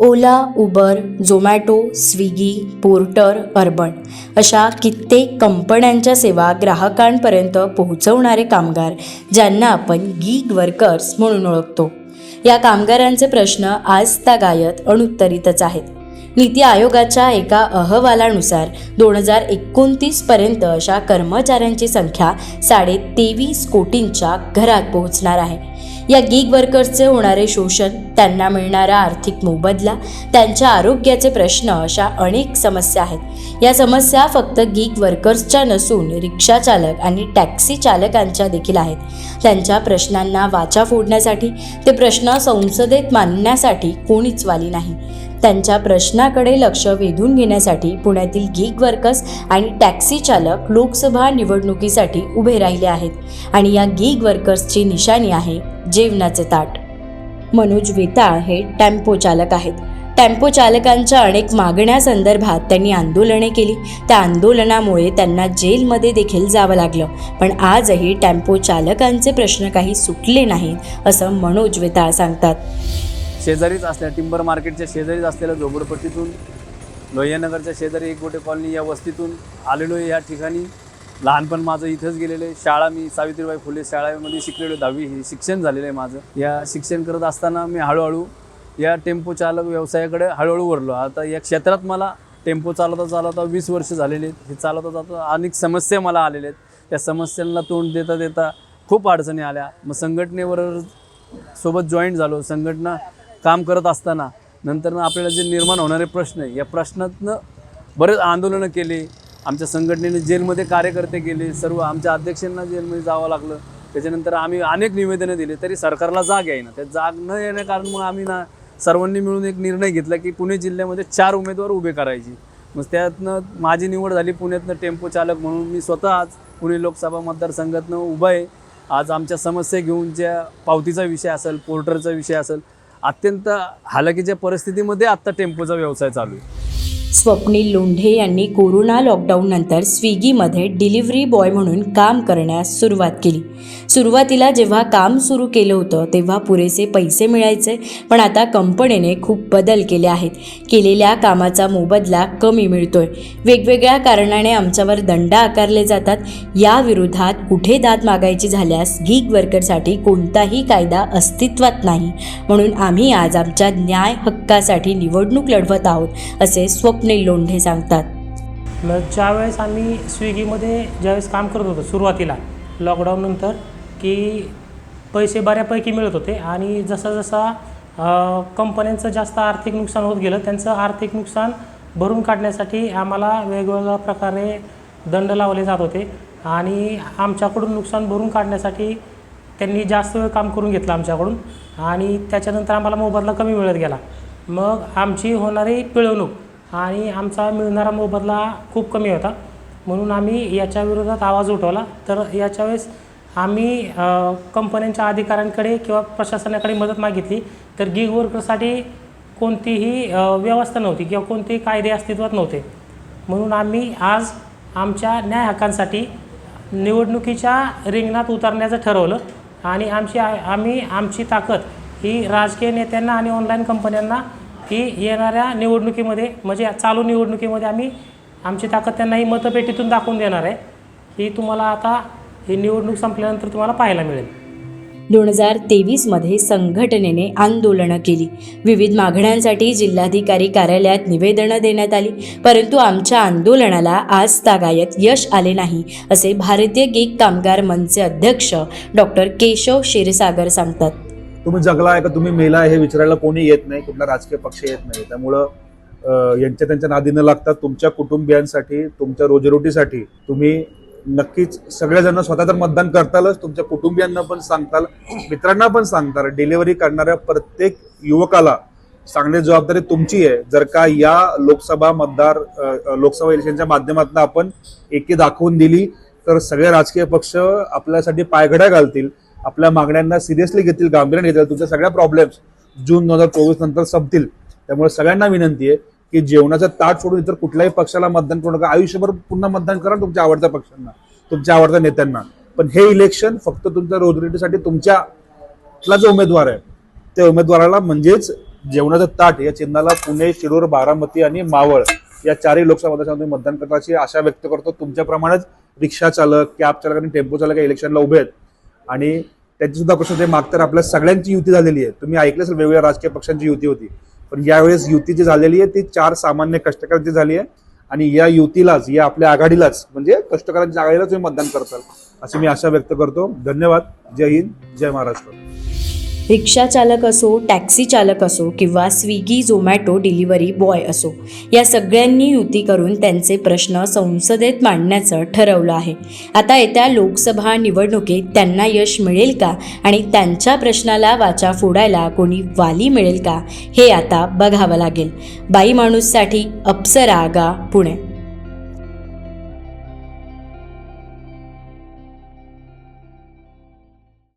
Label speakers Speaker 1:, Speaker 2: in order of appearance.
Speaker 1: Ola Uber Zomato Swiggy Porter Urban अशा कित्येक कंपन्यांच्या सेवा ग्राहकांपर्यंत पोहोचवणारे कामगार ज्यांना आपण गीग वर्कर्स म्हणून ओळखतो. या कामगारांचे प्रश्न आज गायत अनुत्तरितच आहेत. नीती आयोगाच्या एका अहवालानुसार दोन हजार एकोणतीसपर्यंत अशा कर्मचाऱ्यांची संख्या साडे तेवीस कोटींच्या घरात पोहोचणार आहे. या गीग वर्कर्सचे होणारे शोषण त्यांना मिळणारा आर्थिक मोबदला त्यांच्या आरोग्याचे प्रश्न अशा अनेक समस्या आहेत. या समस्या फक्त गीग वर्कर्सच्या नसून रिक्षा चालक आणि टॅक्सी चालकांच्या देखील आहेत. त्यांच्या प्रश्नांना वाचा फोडण्यासाठी ते प्रश्न संसदेत मांडण्यासाठी कोणीच वाली नाही. त्यांच्या प्रश्नाकडे लक्ष वेधून घेण्यासाठी पुण्यातील गीग वर्कर्स आणि टॅक्सी चालक लोकसभा निवडणुकीसाठी उभे राहिले आहेत आणि या गीग वर्कर्सची निशाणी आहे जेवणाचे ताट. मनोज वेताळ हे टेम्पो चालक आहेत. टेम्पो चालकांच्या अनेक मागण्यासंदर्भात त्यांनी आंदोलने केली. त्या आंदोलनामुळे त्यांना जेलमध्ये देखील जावं लागलं. पण आजही टेम्पो चालकांचे प्रश्न काही सुटले नाहीत असं मनोज वेताळ सांगतात.
Speaker 2: शेजारीच असल्या टिंबर मार्केटच्या शेजारीच असलेल्या झोपडपट्टीतून लोहियानगरच्या शेजारी एक गोटे कॉलनी या वस्तीतून आलेलो आहे या ठिकाणी. लहानपण माझं इथंच गेलेलं आहे. शाळा मी सावित्रीबाई फुले शाळेमध्ये शिकलेलो दहावी हे शिक्षण झालेलं आहे माझं. या शिक्षण करत असताना मी हळूहळू या टेम्पो चालक व्यवसायाकडे हळूहळू वरलो आता या क्षेत्रात मला टेम्पो चालवता चालवता वीस वर्ष झालेले आहेत. हे चालवता चालवता अनेक समस्या मला आलेल्या आहेत. त्या समस्यांना तोंड देता देता खूप अडचणी आल्या. मग संघटनेवर सोबत जॉईन झालो. संघटना काम करत असताना नंतर आपल्याला जे निर्माण होणारे प्रश्न आहे या प्रश्नातनं बरेच आंदोलनं केली. आमच्या संघटनेने जेलमध्ये कार्यकर्ते केले सर्व आमच्या अध्यक्षांना जेलमध्ये जावं लागलं. त्याच्यानंतर आम्ही अनेक निवेदनं दिली तरी सरकारला जाग येईना त्या जाग न येण्या कारण मग आम्ही ना सर्वांनी मिळून एक निर्णय घेतला की पुणे जिल्ह्यामध्ये चार उमेदवार उभे करायची. मग त्यातनं माझी निवड झाली पुण्यातनं टेम्पो चालक म्हणून. मी स्वतः आज पुणे लोकसभा मतदारसंघातनं उभा आहे. आज आमच्या समस्या घेऊन ज्या पावतीचा विषय असेल पोर्टरचा विषय असेल अत्यंत हालाकीच्या परिस्थितीमध्ये आत्ता टेम्पोचा व्यवसाय चालू आहे.
Speaker 1: स्वप्नील लोंढे यांनी कोरोना लॉकडाऊननंतर स्विगीमध्ये डिलिव्हरी बॉय म्हणून काम करण्यास सुरुवात केली. सुरुवातीला जेव्हा काम सुरू केलं होतं तेव्हा पुरेसे पैसे मिळायचे पण आता कंपनीने खूप बदल केले आहेत. केलेल्या कामाचा मोबदला कमी मिळतोय. वेगवेगळ्या कारणाने आमच्यावर दंड आकारले जातात. या विरोधात कुठे दाद मागायची झाल्यास गीग वर्करसाठी कोणताही कायदा अस्तित्वात नाही. म्हणून आम्ही आज आमच्या न्याय हक्कासाठी निवडणूक लढवत आहोत असे स्वप्नील लोंढे सांगतात
Speaker 3: मग ज्यावेळेस आम्ही स्विगीमध्ये ज्यावेळेस काम करत होतो सुरुवातीला लॉकडाऊननंतर की पैसे बऱ्यापैकी मिळत होते आणि जसा जसा कंपन्यांचं जास्त आर्थिक नुकसान होत गेलं त्यांचं आर्थिक नुकसान भरून काढण्यासाठी आम्हाला वेगवेगळ्या प्रकारे दंड लावले जात होते आणि आमच्याकडून नुकसान भरून काढण्यासाठी त्यांनी जास्त वेळ काम करून घेतलं आमच्याकडून आणि त्याच्यानंतर आम्हाला मोबदला कमी मिळत गेला. मग आमची होणारी पिळवणूक आणि आमचा मिळणारा मोबदला खूप कमी होता. म्हणून आम्ही याच्या विरोधात आवाज उठवला. तर याच्या वेळेस आम्ही कंपन्यांच्या अधिकाऱ्यांकडे किंवा प्रशासनाकडे मदत मागितली. तर गिग वर्करसाठी कोणतीही व्यवस्था नव्हती किंवा कोणतेही कायदे अस्तित्वात नव्हते. म्हणून आम्ही आज आमच्या न्याय हक्कांसाठी निवडणुकीच्या रिंगणात उतरण्याचं ठरवलं. आणि आमची आम्ही आमची ताकद ही राजकीय नेत्यांना आणि ऑनलाईन कंपन्यांना ही येणाऱ्या निवडणुकीमध्ये म्हणजे चालू निवडणुकीमध्ये आम्ही आमची ताकद त्यांना ही मतपेटीतून दाखवून देणार आहे. ही तुम्हाला आता ही निवडणूक संपल्यानंतर तुम्हाला पाहायला मिळेल.
Speaker 1: दोन हजार तेवीसमध्ये संघटनेने आंदोलनं केली. विविध मागण्यांसाठी जिल्हाधिकारी कार्यालयात निवेदनं देण्यात आली परंतु आमच्या आंदोलनाला आज तागायत यश आले नाही असे भारतीय गीक कामगार मनचे अध्यक्ष डॉक्टर केशव क्षीरसागर सांगतात.
Speaker 4: तुम्ही जगलाय का तुम्ही मेलाय हे विचारायला कोणी येत नाही कुठला राजकीय पक्ष येत नाही. त्यामुळं यांच्या त्यांच्या नादी न तुमच्या कुटुंबियांसाठी तुमच्या रोजीरोटीसाठी तुम्ही नक्कीच सगळेजण स्वतः तर मतदान करतालच तुमच्या कुटुंबियांना पण सांगताल मित्रांना पण सांगताल डिलिव्हरी करणाऱ्या प्रत्येक युवकाला सांगण्याची जबाबदारी तुमची आहे. जर का या लोकसभा मतदार लोकसभा इलेक्शनच्या माध्यमातून आपण एकी दाखवून दिली तर सगळे राजकीय पक्ष आपल्यासाठी पायघड्या घालतील. आपल्या मागण्यांना सिरियसली घेतील गांभीर्याने घेतील. तुमच्या सगळ्या प्रॉब्लेम्स जून दोन हजार चोवीस नंतर संपतील. त्यामुळे सगळ्यांना विनंती आहे की जेवणाचं ताट सोडून इतर कुठल्याही पक्षाला मतदान करू नका. आयुष्यभर पुन्हा मतदान करा तुमच्या आवडत्या पक्षांना तुमच्या आवडत्या नेत्यांना. पण हे इलेक्शन फक्त तुमच्या रोजगारीसाठी तुमच्या जो उमेदवार आहे त्या उमेदवाराला म्हणजेच जेवणाचं ताट या चिन्हाला पुणे शिरूर बारामती आणि मावळ या चारही लोकसभा मतदारसंघातून मतदान करण्याची आशा व्यक्त करतो. तुमच्याप्रमाणेच रिक्षा चालक कॅब चालक आणि टेम्पो चालक या इलेक्शनला उभे आहेत. आणि त्याचीसुद्धा प्रश्न ते मागतर आपल्या सगळ्यांची युती झालेली आहे. तुम्ही ऐकलं असेल वेगवेगळ्या राजकीय पक्षांची युती होती. पण यावेळेस युती जी झालेली आहे ती चार सामान्य कष्टकऱ्यांची झाली आहे आणि या युतीलाच या आपल्या आघाडीलाच म्हणजे कष्टकऱ्यांच्या आघाडीलाच तुम्ही मतदान करताल अशी मी आशा व्यक्त करतो. धन्यवाद. जय हिंद. जय महाराष्ट्र.
Speaker 1: रिक्षा चालक असो टॅक्सी चालक असो किंवा स्विगी झोमॅटो डिलिव्हरी बॉय असो या सगळ्यांनी युती करून त्यांचे प्रश्न संसदेत मांडण्याचं ठरवलं आहे. आता येत्या लोकसभा निवडणुकीत त्यांना यश मिळेल का आणि त्यांच्या प्रश्नाला वाचा फोडायला कोणी वाली मिळेल का हे आता बघावं लागेल. बाई माणूससाठी अप्सरा आगा पुणे.